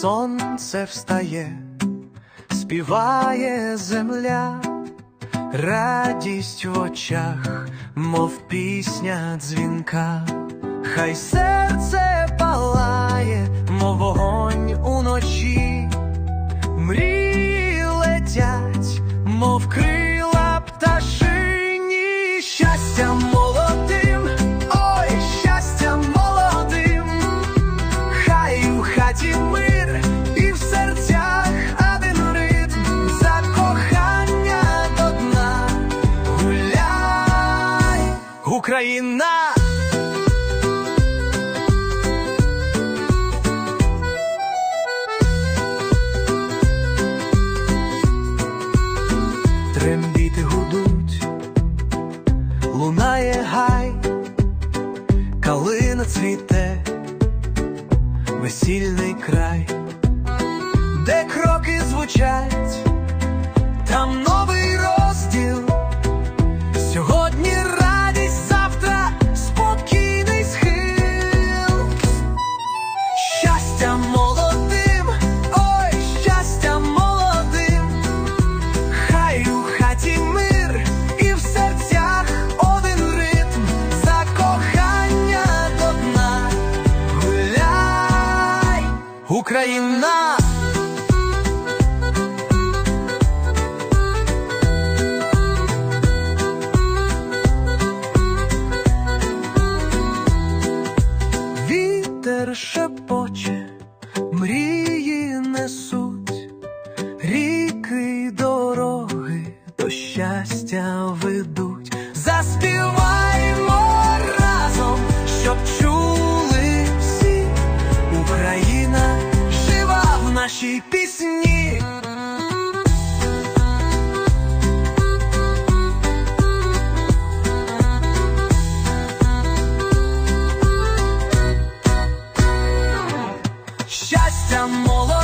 сонце встає, співає земля, радість в очах, мов пісня дзвінка, хай серце палає, мов вогонь уночі, мрії летять, мов крила Україна. Трембіти гудуть, лунає гай, калина цвіте, весільний край, де кроки звучать, там Україна. Вітер шепоче, мрії несуть, ріки дороги до щастя Україна жива в нашей песне. Щастя молоде.